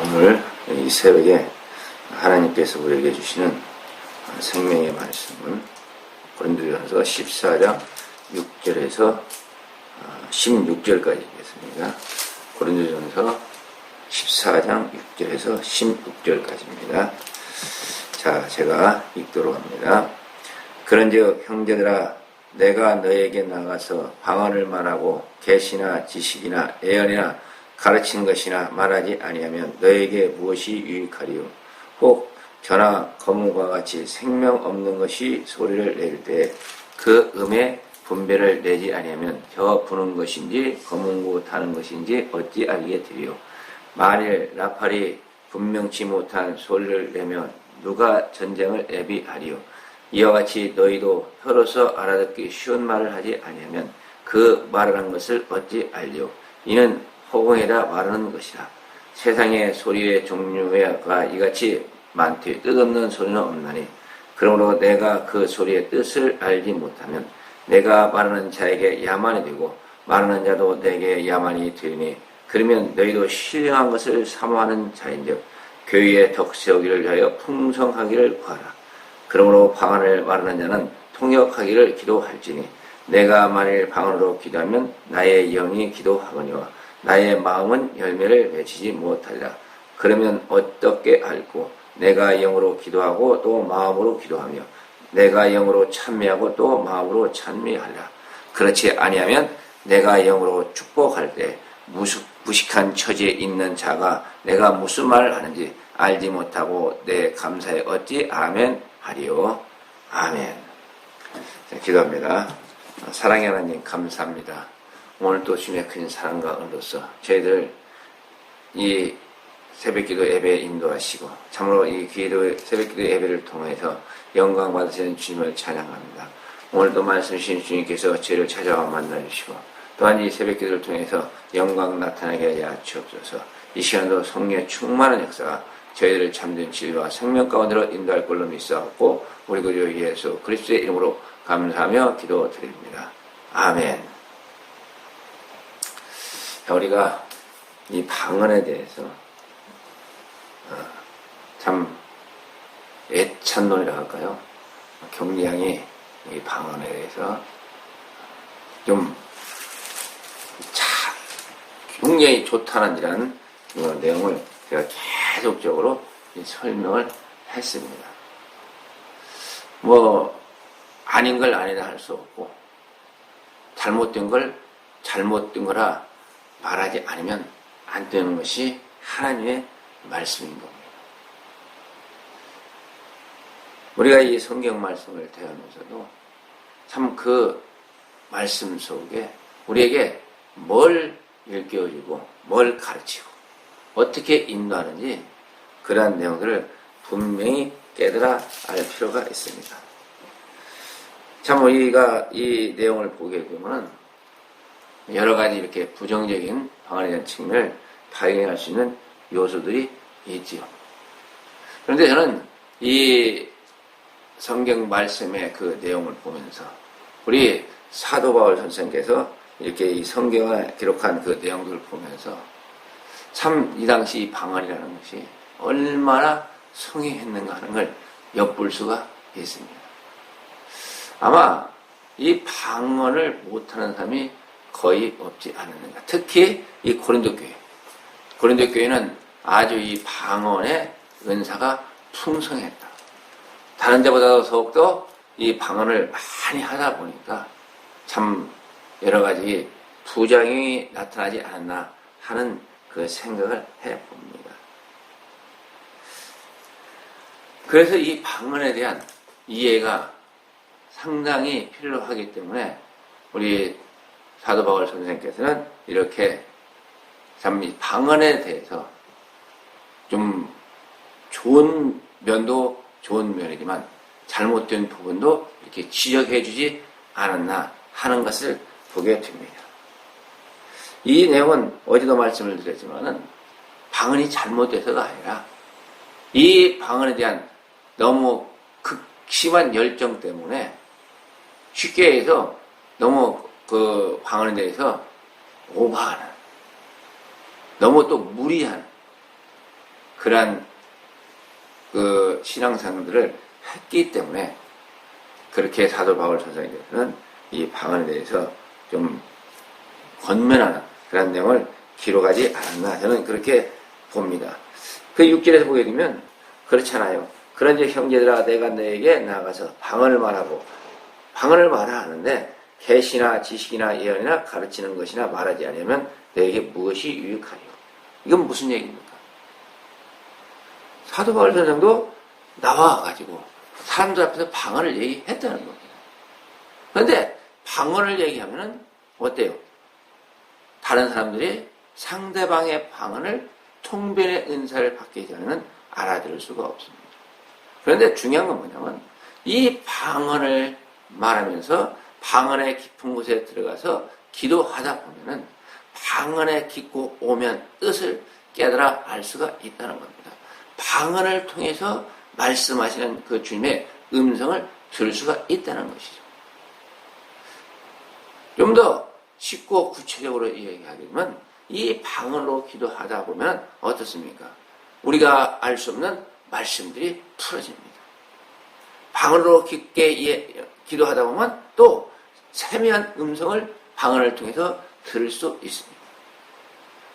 오늘 이 새벽에 하나님께서 우리에게 주시는 생명의 말씀은 고린도전서 14장 6절에서 16절까지 있겠습니다. 고린도전서 14장 6절에서 16절까지입니다. 자, 제가 읽도록 합니다. 그런즉 형제들아 내가 너에게 나가서 방언을 말하고 계시나 지식이나 예언이나 가르치는 것이나 말하지 아니하면 너에게 무엇이 유익하리요? 혹 전하 거문과 같이 생명 없는 것이 소리를 낼 때 그 음의 분배를 내지 아니하면 혀 부는 것인지 거문고 타는 것인지 어찌 알게 되리요? 만일 나팔이 분명치 못한 소리를 내면 누가 전쟁을 애비하리요? 이와 같이 너희도 혀로서 알아듣기 쉬운 말을 하지 아니하면 그 말하는 것을 어찌 알리요? 이는 허공에다 말하는 것이라. 세상의 소리의 종류가 이같이 많되 뜻없는 소리는 없나니 그러므로 내가 그 소리의 뜻을 알지 못하면 내가 말하는 자에게 야만이 되고 말하는 자도 내게 야만이 되니 그러면 너희도 신령한 것을 사모하는 자인즉 교회의 덕 세우기를 위하여 풍성하기를 구하라. 그러므로 방언을 말하는 자는 통역하기를 기도할지니 내가 만일 방언으로 기도하면 나의 영이 기도하거니와 나의 마음은 열매를 맺히지 못하리라. 그러면 어떻게 알고 내가 영으로 기도하고 또 마음으로 기도하며 내가 영으로 찬미하고 또 마음으로 찬미하리라. 그렇지 아니하면 내가 영으로 축복할 때 무식, 무식한 처지에 있는 자가 내가 무슨 말을 하는지 알지 못하고 내 감사에 어찌 아멘 하리요. 아멘. 자, 기도합니다. 사랑의 하나님 감사합니다. 오늘 또 주님의 큰 사랑과 은로서 저희들 이 새벽기도 예배 인도하시고 참으로 이 기도 새벽기도 예배를 통해서 영광 받으시는 주님을 찬양합니다. 오늘도 말씀 주신 주님께서 저희를 찾아와 만나주시고 또한 이 새벽기도를 통해서 영광 나타나게 하여 주옵소서. 이 시간도 성령 충만한 역사가 저희들을 참된 진리와 생명 가운데로 인도할 걸로 믿사옵고 우리 구주 예수 그리스도의 이름으로 감사하며 기도드립니다. 아멘. 우리가 이 방언에 대해서 어, 참 애찬론이라 할까요? 경리양이 이 방언에 대해서 좀 차, 굉장히 좋다는 이런 내용을 제가 계속적으로 설명을 했습니다. 뭐 아닌 걸 아니다 할 수 없고 잘못된 걸 잘못된 거라 말하지 않으면 안 되는 것이 하나님의 말씀인 겁니다. 우리가 이 성경 말씀을 대하면서도 참 그 말씀 속에 우리에게 뭘 일깨워주고 뭘 가르치고 어떻게 인도하는지 그러한 내용들을 분명히 깨달아 알 필요가 있습니다. 참 우리가 이 내용을 보게 되면 여러 가지 이렇게 부정적인 방안에 대한 측면을 발견할 수 있는 요소들이 있지요. 그런데 저는 이 성경 말씀의 그 내용을 보면서 우리 사도 바울 선생께서 이렇게 이 성경에 기록한 그 내용들을 보면서 참 이 당시 방언이라는 것이 얼마나 성행했는가 하는 걸 엿볼 수가 있습니다. 아마 이 방언을 못하는 사람이 거의 없지 않았는가. 특히 이 고린도 교회. 고린도 교회는 아주 이 방언의 은사가 풍성했다. 다른 데보다 더욱더 이 방언을 많이 하다 보니까 참 여러 가지 부작용이 나타나지 않았나 하는 그 생각을 해 봅니다. 그래서 이 방언에 대한 이해가 상당히 필요하기 때문에 우리 사도 바울 선생께서는 이렇게 참 방언에 대해서 좀 좋은 면도 좋은 면이지만 잘못된 부분도 이렇게 지적해 주지 않았나 하는 것을 보게 됩니다. 이 내용은 어제도 말씀을 드렸지만은 방언이 잘못돼서가 아니라 이 방언에 대한 너무 극심한 열정 때문에 쉽게 해서 너무 그 방언에 대해서 오버하는 너무 또 무리한 그러한 그 신앙생들을 했기 때문에 그렇게 사도 바울 선생님께서는 이 방언에 대해서 좀 권면하는 그런 내용을 기록하지 않았나 저는 그렇게 봅니다. 그 6절에서 보게 되면 그렇잖아요. 그런지 형제들아 내가 너에게 나가서 방언을 말하고 방언을 말하 하는데 계시나 지식이나 예언이나 가르치는 것이나 말하지 않으면 너에게 무엇이 유익하리요? 이건 무슨 얘기입니까? 사도 바울 선생도 나와가지고 사람들 앞에서 방언을 얘기했다는 겁니다. 그런데 방언을 얘기하면은 어때요? 다른 사람들이 상대방의 방언을 통변의 은사를 받기 전에는 알아들을 수가 없습니다. 그런데 중요한 건 뭐냐면 이 방언을 말하면서 방언의 깊은 곳에 들어가서 기도하다 보면은 방언의 깊고 오면 뜻을 깨달아 알 수가 있다는 겁니다. 방언을 통해서 말씀하시는 그 주님의 음성을 들을 수가 있다는 것이죠. 좀 더 쉽고 구체적으로 이야기하게 되면 이 방언으로 기도하다 보면 어떻습니까? 우리가 알 수 없는 말씀들이 풀어집니다. 방언으로 깊게 예- 기도하다 보면 또 세미한 음성을 방언을 통해서 들을 수 있습니다.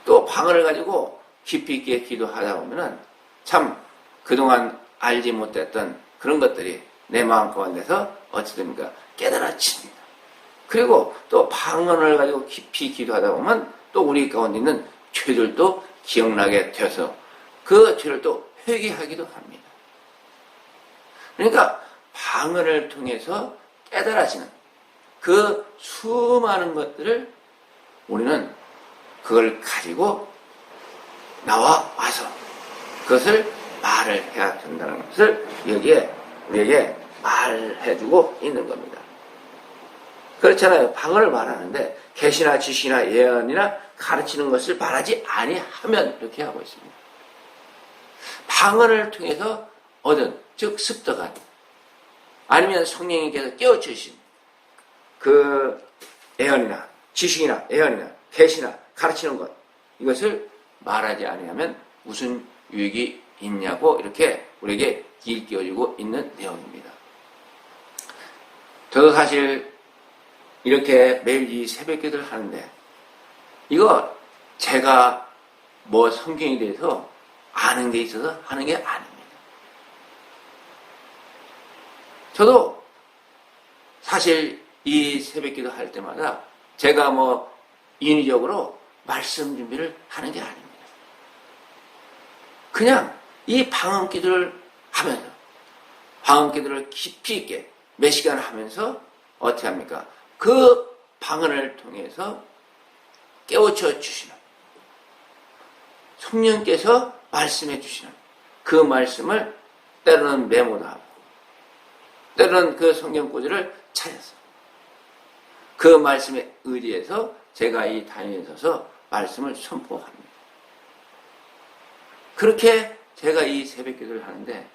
또 방언을 가지고 깊이 있게 기도하다 보면은 참 그동안 알지 못했던 그런 것들이 내 마음 가운데서 어찌 됩니까? 깨달아집니다. 그리고 또 방언을 가지고 깊이 기도하다 보면 또 우리 가운데 있는 죄들도 기억나게 되어서 그 죄를 또 회개하기도 합니다. 그러니까 방언을 통해서 깨달아지는 그 수많은 것들을 우리는 그걸 가지고 나와 와서 그것을 말을 해야 된다는 것을 여기에 우리에게 말해주고 있는 겁니다. 그렇잖아요. 방언을 말하는데 계시나 지시나 예언이나 가르치는 것을 말하지 아니하면 이렇게 하고 있습니다. 방언을 통해서 얻은 즉 습득한 아니면 성령님께서 깨워주신 그 예언이나 지식이나 예언이나 계시나 가르치는 것 이것을 말하지 아니하면 무슨 유익이 있냐고 이렇게 우리에게 일깨워주고 있는 내용입니다. 저도 사실 이렇게 매일 이 새벽 기도를 하는데 이거 제가 뭐 성경에 대해서 아는 게 있어서 하는 게 아닙니다. 저도 사실 이 새벽 기도 할 때마다 제가 뭐 인위적으로 말씀 준비를 하는 게 아닙니다. 그냥 이 방언 기도를 하면서 방언 기도를 깊이 있게 몇 시간 하면서 어떻게 합니까? 그 방언을 통해서 깨우쳐 주시는 성령께서 말씀해 주시는 그 말씀을 때로는 메모도 하고 때로는 그 성경 구절을 찾아서 그 말씀에 의지해서 제가 이 단위에 서서 말씀을 선포합니다. 그렇게 제가 이 새벽 기도를 하는데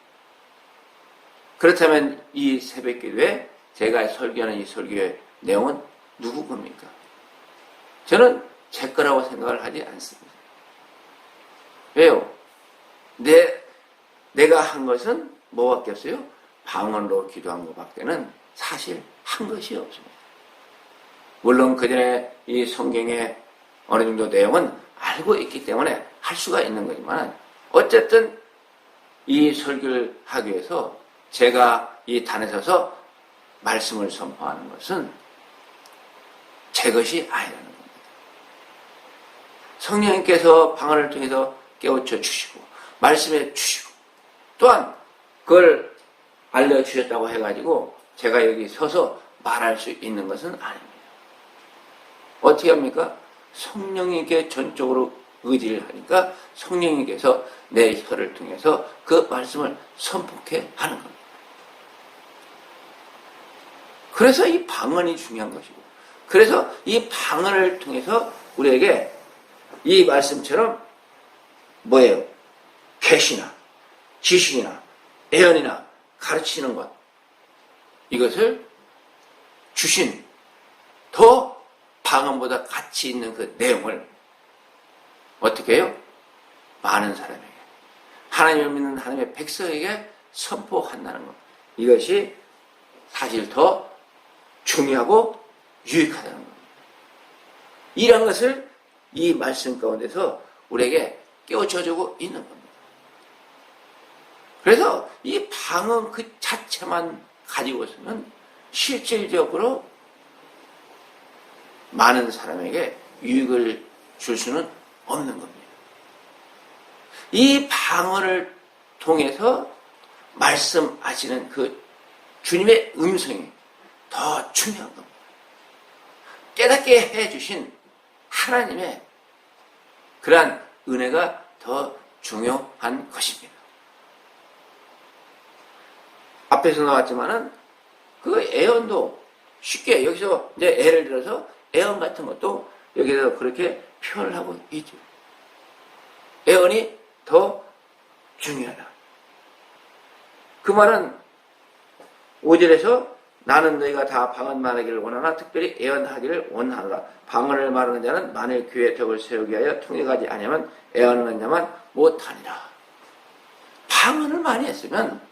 그렇다면 이 새벽 기도에 제가 설교하는 이 설교의 내용은 누구 겁니까? 저는 제 거라고 생각을 하지 않습니다. 왜요? 내, 내가 한 것은 뭐밖에 없어요? 방언으로 기도한 것밖에는 사실 한 것이 없습니다. 물론 그 전에 이 성경의 어느 정도 내용은 알고 있기 때문에 할 수가 있는 거지만 어쨌든 이 설교를 하기 위해서 제가 이 단에 서서 말씀을 선포하는 것은 제 것이 아니라는 겁니다. 성령님께서 방언을 통해서 깨우쳐 주시고 말씀해 주시고 또한 그걸 알려주셨다고 해가지고 제가 여기 서서 말할 수 있는 것은 아닙니다. 어떻게 합니까? 성령님께 전적으로 의지를 하니까 성령님께서 내 혀를 통해서 그 말씀을 선포케 하는 겁니다. 그래서 이 방언이 중요한 것이고, 그래서 이 방언을 통해서 우리에게 이 말씀처럼 뭐예요? 계시나, 지식이나, 예언이나 가르치는 것. 이것을 주신 더 방언보다 가치 있는 그 내용을 어떻게 해요? 많은 사람에게 하나님을 믿는 하나님의 백성에게 선포한다는 것. 이것이 사실 더 중요하고 유익하다는 겁니다. 이런 것을 이 말씀 가운데서 우리에게 깨우쳐주고 있는 겁니다. 그래서 이 방언 그 자체만 가지고서는 실질적으로 많은 사람에게 유익을 줄 수는 없는 겁니다. 이 방언을 통해서 말씀하시는 그 주님의 음성이 더 중요한 겁니다. 깨닫게 해주신 하나님의 그러한 은혜가 더 중요한 것입니다. 앞에서 나왔지만은 그 애언도 쉽게 여기서 이제 예를 들어서 애언 같은 것도 여기서 그렇게 표현을 하고 있죠. 애언이 더 중요하다. 그 말은 5절에서 나는 너희가 다 방언 말하기를 원하나 특별히 애언하기를 원하노라. 방언을 말하는 자는 만일 교회 덕을 세우기 위하여 통역하지 아니하면 애언하는 자만 못하니라. 방언을 많이 했으면 그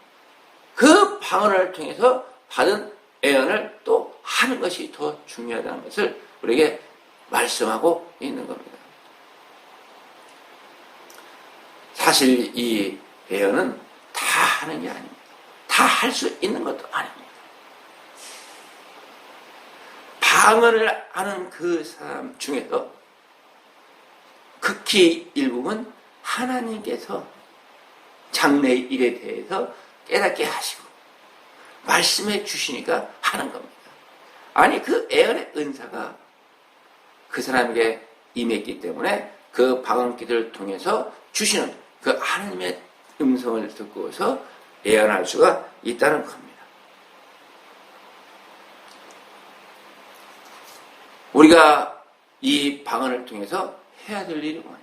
방언을 통해서 받은 애언을 또 하는 것이 더 중요하다는 것을 우리에게 말씀하고 있는 겁니다. 사실 이 애언은 다 하는 게 아닙니다. 다 할 수 있는 것도 아닙니다. 방언을 하는 그 사람 중에서 극히 일부분 하나님께서 장래의 일에 대해서 깨닫게 하시고 말씀해 주시니까 하는 겁니다. 아니 그 애언의 은사가 그 사람에게 임했기 때문에 그 방언기들을 통해서 주시는 그 하나님의 음성을 듣고서 애언할 수가 있다는 겁니다. 우리가 이 방언을 통해서 해야 될 일이 뭐냐?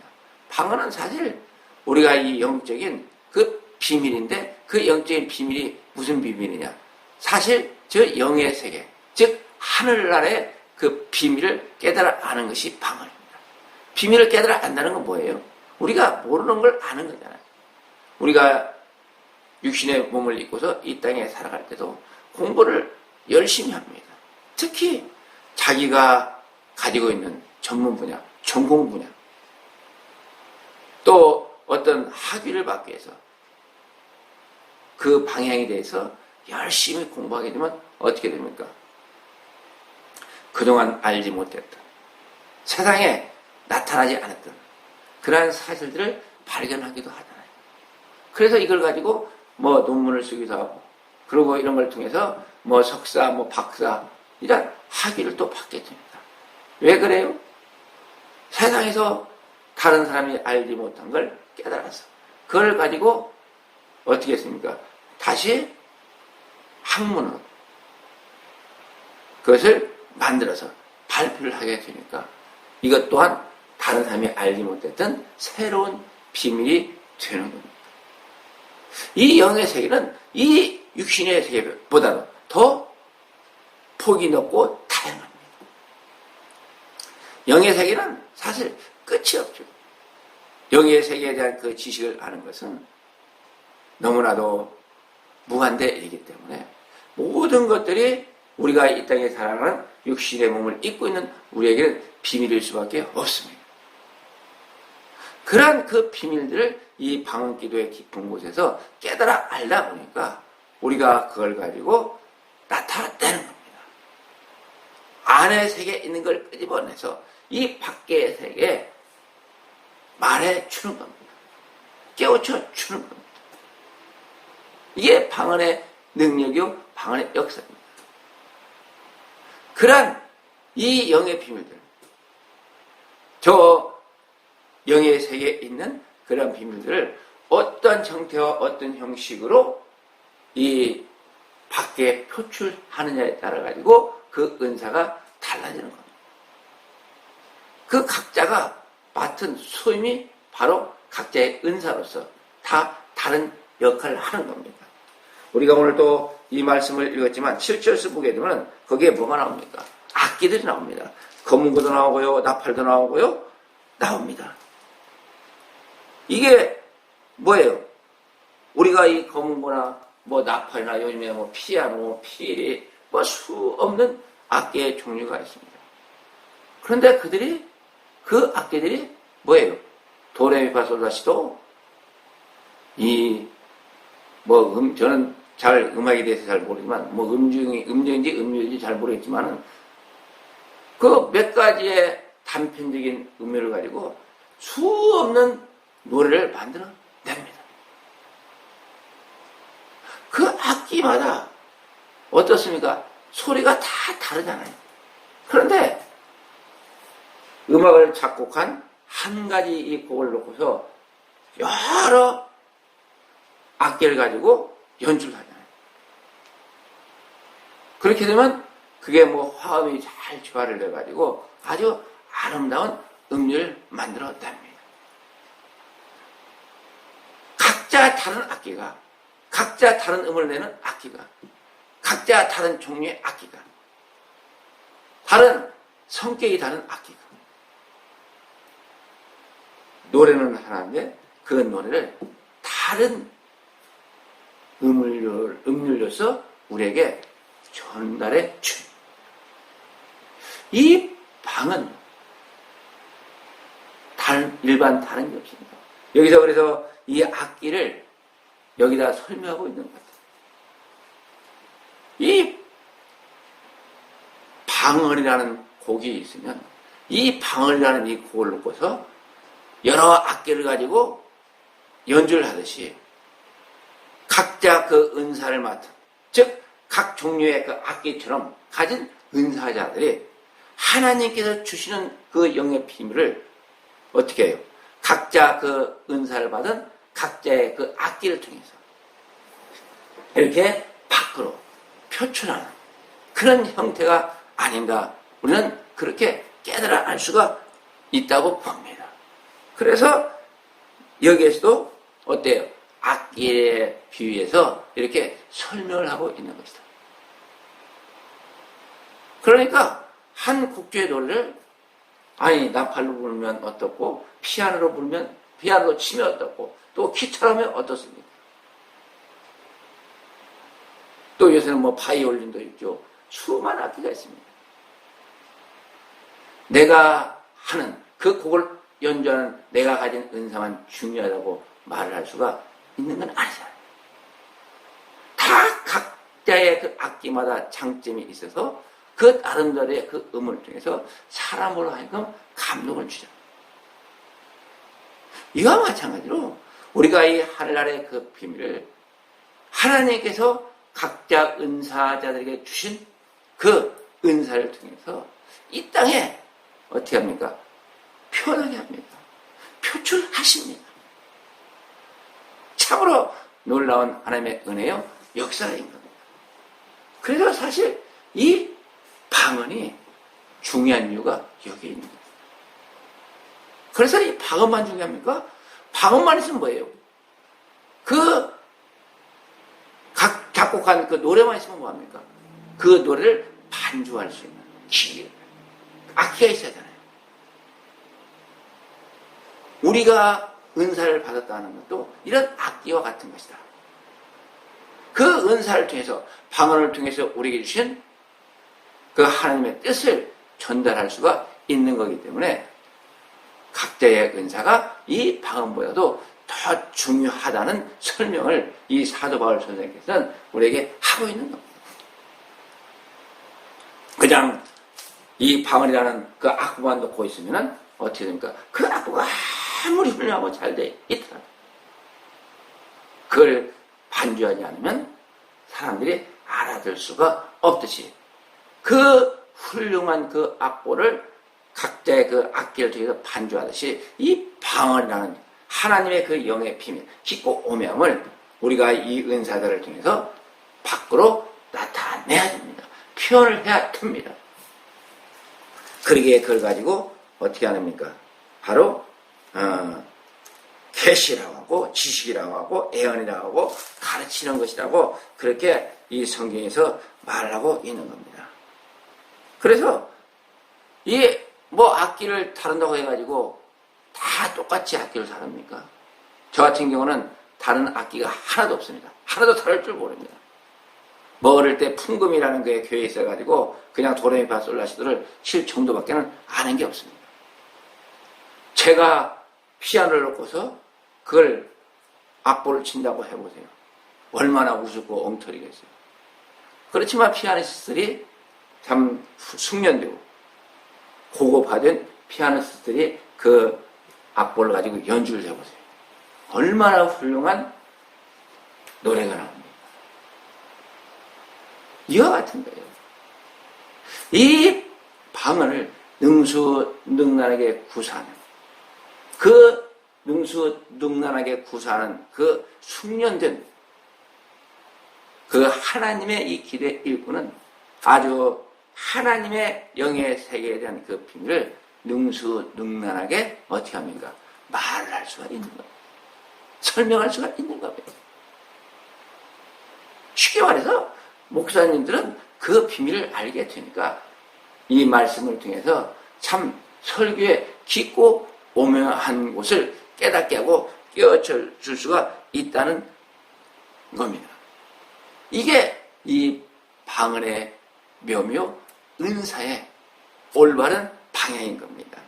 방언은 사실 우리가 이 영적인 그 비밀인데 그 영적인 비밀이 무슨 비밀이냐? 사실 저 영의 세계, 즉 하늘나라의 그 비밀을 깨달아 아는 것이 방언입니다. 비밀을 깨달아 안다는 건 뭐예요? 우리가 모르는 걸 아는 거잖아요. 우리가 육신의 몸을 입고서 이 땅에 살아갈 때도 공부를 열심히 합니다. 특히 자기가 가지고 있는 전문 분야, 전공 분야, 또 어떤 학위를 받기 위해서 그 방향에 대해서 열심히 공부하게 되면 어떻게 됩니까? 그동안 알지 못했던 세상에 나타나지 않았던 그러한 사실들을 발견하기도 하잖아요. 그래서 이걸 가지고 뭐 논문을 쓰기도 하고 그리고 이런 걸 통해서 뭐 석사, 뭐 박사 이런 학위를 또 받게 됩니다. 왜 그래요? 세상에서 다른 사람이 알지 못한 걸 깨달아서 그걸 가지고 어떻게 했습니까? 다시 학문으로 그것을 만들어서 발표를 하게 되니까 이것 또한 다른 사람이 알지 못했던 새로운 비밀이 되는 겁니다. 이 영의 세계는 이 육신의 세계보다는 더 폭이 넓고 다양합니다. 영의 세계는 사실 끝이 없죠. 영의 세계에 대한 그 지식을 아는 것은 너무나도 무한대이기 때문에 모든 것들이 우리가 이 땅에 살아가는 육신의 몸을 입고 있는 우리에게는 비밀일 수밖에 없습니다. 그러한 그 비밀들을 이 방언 기도의 깊은 곳에서 깨달아 알다 보니까 우리가 그걸 가지고 나타내는 겁니다. 안의 세계에 있는 걸 끄집어내서 이 밖의 세계에 말해 주는 겁니다. 깨우쳐 주는 겁니다. 이게 방언의 능력이요, 방언의 역사입니다. 그러한 이 영의 비밀들, 저 영의 세계에 있는 그런 비밀들을 어떤 형태와 어떤 형식으로 이 밖에 표출하느냐에 따라 가지고 그 은사가 달라지는 겁니다. 그 각자가 맡은 소임이 바로 각자의 은사로서 다 다른 역할을 하는 겁니다. 우리가 오늘 또 이 말씀을 읽었지만 7절수 보게 되면 거기에 뭐가 나옵니까? 악기들이 나옵니다. 검은고도 나오고요, 나팔도 나오고요, 나옵니다. 이게 뭐예요? 우리가 이 검은거나 뭐 나팔이나 요즘에 뭐 피아노, 피리 뭐수 없는 악기의 종류가 있습니다. 그런데 그들이 그 악기들이 뭐예요? 도레미파솔라시도 이 뭐 음, 저는 잘 음악에 대해서 잘 모르지만 뭐 음중이 음정인지 음률인지 잘 모르겠지만은 그 몇 가지의 단편적인 음료를 가지고 수 없는 노래를 만들어 냅니다. 그 악기마다 어떻습니까? 소리가 다 다르잖아요. 그런데 음악을 작곡한 한 가지 이 곡을 놓고서 여러 악기를 가지고 연주를 하잖아요. 그렇게 되면 그게 뭐 화음이 잘 조화를 돼가지고 아주 아름다운 음료를 만들어 냅니다. 각자 다른 악기가, 각자 다른 음을 내는 악기가, 각자 다른 종류의 악기가, 다른 성격이 다른 악기가. 노래는 하나인데 그 노래를 다른 음을, 음률로서 우리에게 전달해 줍니다. 이 방은 다른, 일반 다른 게 없습니다. 여기서 그래서 이 악기를 여기다 설명하고 있는 것 같아요. 이 방언이라는 곡이 있으면 이 방언이라는 이 곡을 놓고서 여러 악기를 가지고 연주를 하듯이 각자 그 은사를 맡은 즉 각 종류의 그 악기처럼 가진 은사자들이 하나님께서 주시는 그 영의 비밀을 어떻게 해요? 각자 그 은사를 받은 각자의 그 악기를 통해서 이렇게 밖으로 표출하는 그런 형태가 아닌가 우리는 그렇게 깨달아 알 수가 있다고 봅니다. 그래서 여기에서도 어때요? 악기에 비유해서 이렇게 설명을 하고 있는 것이다. 그러니까 한 국주의 노래를 아니 나팔로 부르면 어떻고 피아노로 부르면 피아노로 치면 어떻고 또 기타로 하면 어떻습니까? 또 요새는 뭐 바이올린도 있죠. 수많은 악기가 있습니다. 내가 하는 그 곡을 연주하는 내가 가진 은사만 중요하다고 말을 할 수가 있는 건 아니잖아요. 다 각자의 그 악기마다 장점이 있어서 그 나름대로의 그 음을 통해서 사람으로 하여금 감동을 주죠. 이와 마찬가지로 우리가 이 하늘나라의 그 비밀을 하나님께서 각자 은사자들에게 주신 그 은사를 통해서 이 땅에 어떻게 합니까? 표현하게 합니다. 표출하십니다. 참으로 놀라운 하나님의 은혜요 역사인 겁니다. 그래서 사실 이 방언이 중요한 이유가 여기에 있는 거예요. 그래서 이 방언만 중요합니까? 방언만 있으면 뭐예요? 그, 각, 작곡한 그 노래만 있으면 뭐합니까? 그 노래를 반주할 수 있는 기, 악기가 있어야 되잖아요. 우리가 은사를 받았다는 것도 이런 악기와 같은 것이다. 그 은사를 통해서, 방언을 통해서 우리에게 주신 그 하나님의 뜻을 전달할 수가 있는 거기 때문에 각자의 은사가 이 방언보다도 더 중요하다는 설명을 이 사도 바울 선생님께서는 우리에게 하고 있는 겁니다. 그냥 이 방언이라는 그 악보만 놓고 있으면 어떻게 됩니까? 그 악보가 아무리 훌륭하고 잘 돼 있더라도 그걸 반주하지 않으면 사람들이 알아들 수가 없듯이 그 훌륭한 그 악보를 각자의 그 악기를 통해서 반주하듯이 이 방언이라는 하나님의 그 영의 비밀, 깊고 오명을 우리가 이 은사들을 통해서 밖으로 나타내야 됩니다. 표현을 해야 됩니다. 그러기에 그걸 가지고 어떻게 하십니까? 바로 어, 계시라고 하고 지식이라고 하고 애언이라고 하고 가르치는 것이라고 그렇게 이 성경에서 말하고 있는 겁니다. 그래서 이 뭐 악기를 다룬다고 해가지고 다 똑같이 악기를 다룹니까? 저 같은 경우는 다른 악기가 하나도 없습니다. 하나도 다룰 줄 모릅니다. 뭐 어릴 때 풍금이라는 게 교회에 있어가지고 그냥 도레미파 솔라시도를 칠 정도밖에는 아는 게 없습니다. 제가 피아노를 놓고서 그걸 악보를 친다고 해보세요. 얼마나 우습고 엉터리겠어요. 그렇지만 피아니스트들이 참 숙련되고 고급화된 피아니스트들이 그 악보를 가지고 연주를 해보세요. 얼마나 훌륭한 노래가 나옵니다. 이와 같은 거예요. 이 방언을 능수능란하게 구사하는 그 능수능란하게 구사하는 그 숙련된 그 하나님의 이 길의 일꾼은 아주 하나님의 영의 세계에 대한 그 비밀을 능수능란하게 어떻게 합니까? 말을 할 수가 있는 겁니다. 설명할 수가 있는 겁니다. 쉽게 말해서 목사님들은 그 비밀을 알게 되니까 이 말씀을 통해서 참 설교에 깊고 오묘한 곳을 깨닫게 하고 깨어줄 수가 있다는 겁니다. 이게 이 방언의 묘묘 은사의 올바른 방향인 겁니다.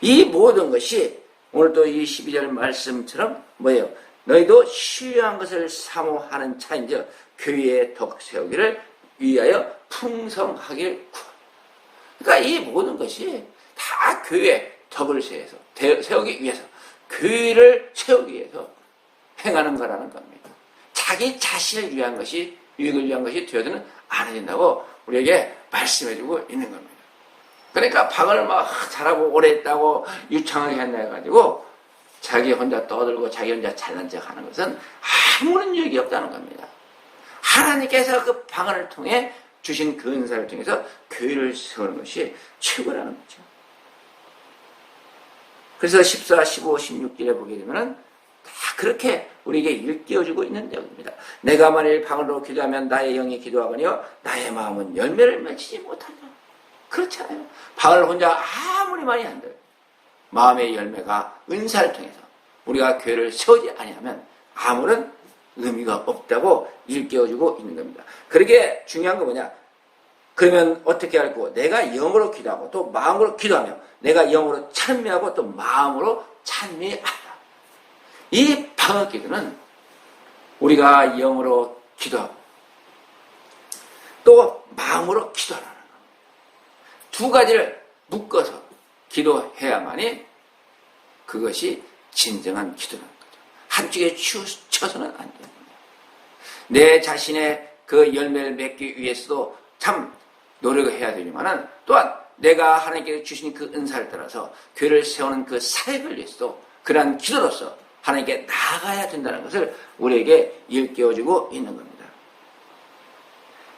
이 모든 것이 오늘 또이 12절 말씀처럼 뭐예요? 너희도 신뢰한 것을 사모하는 차인즉 교회의 덕 세우기를 위하여 풍성하길 구하. 그러니까 이 모든 것이 다 교회 덕을 세워서 세우기 위해서 교회를 세우기 위해서 행하는 거라는 겁니다. 자기 자신을 위한 것이 유익을 위한 것이 되어서는 안 된다고 우리에게 말씀해주고 있는 겁니다. 그러니까 방을 막 잘하고 오래 했다고 유창하게 했나 해가지고 자기 혼자 떠들고 자기 혼자 잘난 척 하는 것은 아무런 유익이 없다는 겁니다. 하나님께서 그 방언을 통해 주신 그 은사를 통해서 교회를 세우는 것이 최고라는 거죠. 그래서 14, 15, 16절에 보게 되면은 다 그렇게 우리에게 일깨워주고 있는 내용입니다. 내가 만일 방언으로 기도하면 나의 영이 기도하거니와 나의 마음은 열매를 맺지 못한다. 그렇잖아요. 방을 혼자 아무리 많이 한들 마음의 열매가 은사를 통해서 우리가 교회를 세우지 아니하면 아무런 의미가 없다고 일깨워주고 있는 겁니다. 그러게 중요한 건 뭐냐? 그러면 어떻게 할고 내가 영으로 기도하고 또 마음으로 기도하며 내가 영으로 찬미하고 또 마음으로 찬미하라. 이 방어 기도는 우리가 영으로 기도하고 또 마음으로 기도하라는 겁니다. 두 가지를 묶어서 기도해야만이 그것이 진정한 기도라는 거죠. 한쪽에 치우쳐서는 안 됩니다. 내 자신의 그 열매를 맺기 위해서도 참 노력을 해야 되지만은 또한 내가 하나님께 주신 그 은사를 따라서 교회를 세우는 그 사역을 위해서도 그러한 기도로서 하나님께 나아가야 된다는 것을 우리에게 일깨워주고 있는 겁니다.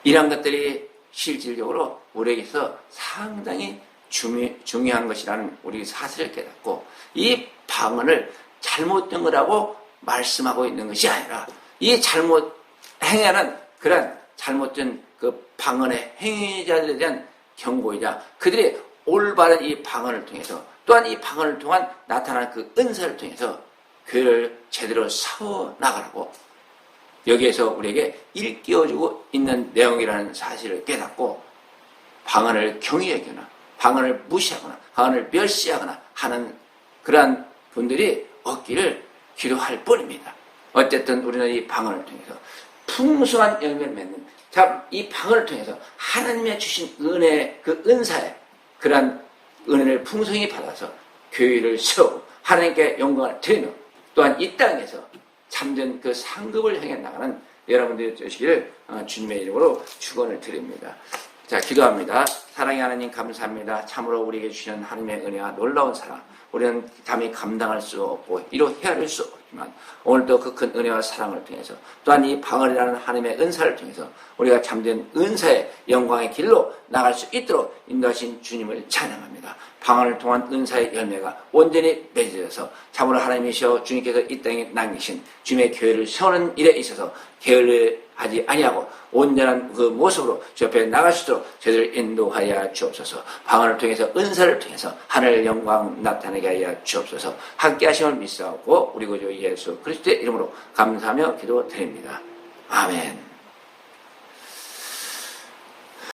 이런 것들이 실질적으로 우리에게서 상당히 중요, 중요 한 것이라는 우리 사실을 깨닫고 이 방언을 잘못된 거라고 말씀하고 있는 것이 아니라 이 잘못 행하는 그런 잘못된 그 방언의 행위자들에 대한 경고이자 그들이 올바른 이 방언을 통해서 또한 이 방언을 통한 나타나는 그 은사를 통해서 교회를 제대로 세워 나가라고 여기에서 우리에게 일깨워주고 있는 내용이라는 사실을 깨닫고 방언을 경외하거나 방언을 무시하거나 방언을 멸시하거나 하는 그러한 분들이 없기를 기도할 뿐입니다. 어쨌든 우리는 이 방언을 통해서 풍성한 열매를 맺는 참이 방언을 통해서 하나님의 주신 은혜 그 은사에 그러한 은혜를 풍성히 받아서 교회를 세우고 하나님께 영광을 드리며 또한 이 땅에서 참된 그 상급을 향해 나가는 여러분들이 되시기를 어, 주님의 이름으로 축원을 드립니다. 자, 기도합니다. 사랑의 하나님 감사합니다. 참으로 우리에게 주신 하나님의 은혜와 놀라운 사랑. 우리는 감히 감당할 수 없고 이로 헤아릴 수 없 지만 오늘도 그 큰 은혜와 사랑을 통해서 또한 이 방언이라는 하나님의 은사를 통해서 우리가 참된 은사의 영광의 길로 나갈 수 있도록 인도하신 주님을 찬양합니다. 방언을 통한 은사의 열매가 온전히 맺어져서 참으로 하나님이시여 주님께서 이 땅에 남기신 주님의 교회를 세우는 일에 있어서 게을리하지 아니하고 온전한 그 모습으로 주 옆에 나갈 수 있도록 저희들 인도하여 주옵소서. 방언을 통해서 은사를 통해서 하늘 영광 나타나게 하여 주옵소서. 함께 하심을 믿사옵고 우리 구주 예수 그리스도의 이름으로 감사하며 기도드립니다. 아멘